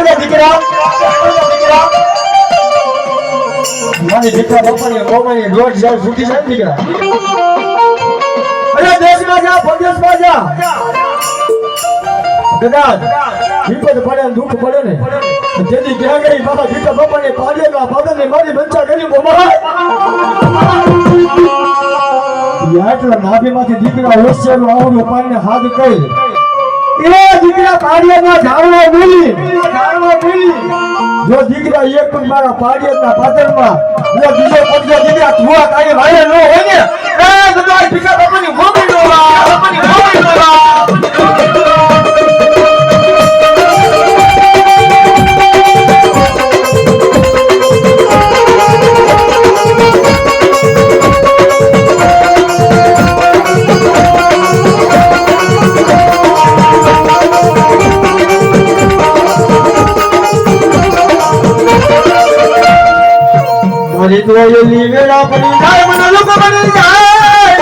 આવજો દીકરા. દીકરા મારી દીકરા બાપાની ગોમાની દોઢ હજાર છૂટી જાય દીકરા. અરે દેશમાં જા, પરદેશમાં જા. કદાચ વિપદ પડે ને દુઃખ પડે ને તેથી ક્યાં ગઈ બાબા દીકરા બાપાને પાડે તો ને મારી બંચા કરી બોમા આટલા નાભીમાંથી દીકરા હોશિયાર આવડું પાણીને હાથ કરી એ દીકરા કાર્યમાં ઝાડવા બોલી. જો એક પણ મારા પાડિયાના પાદરમાં હું બીજો પગજો દીકરા ધુઆ કાઢી વાયર ન હોય ને, એ તમારી દીકરા મારી તો એલી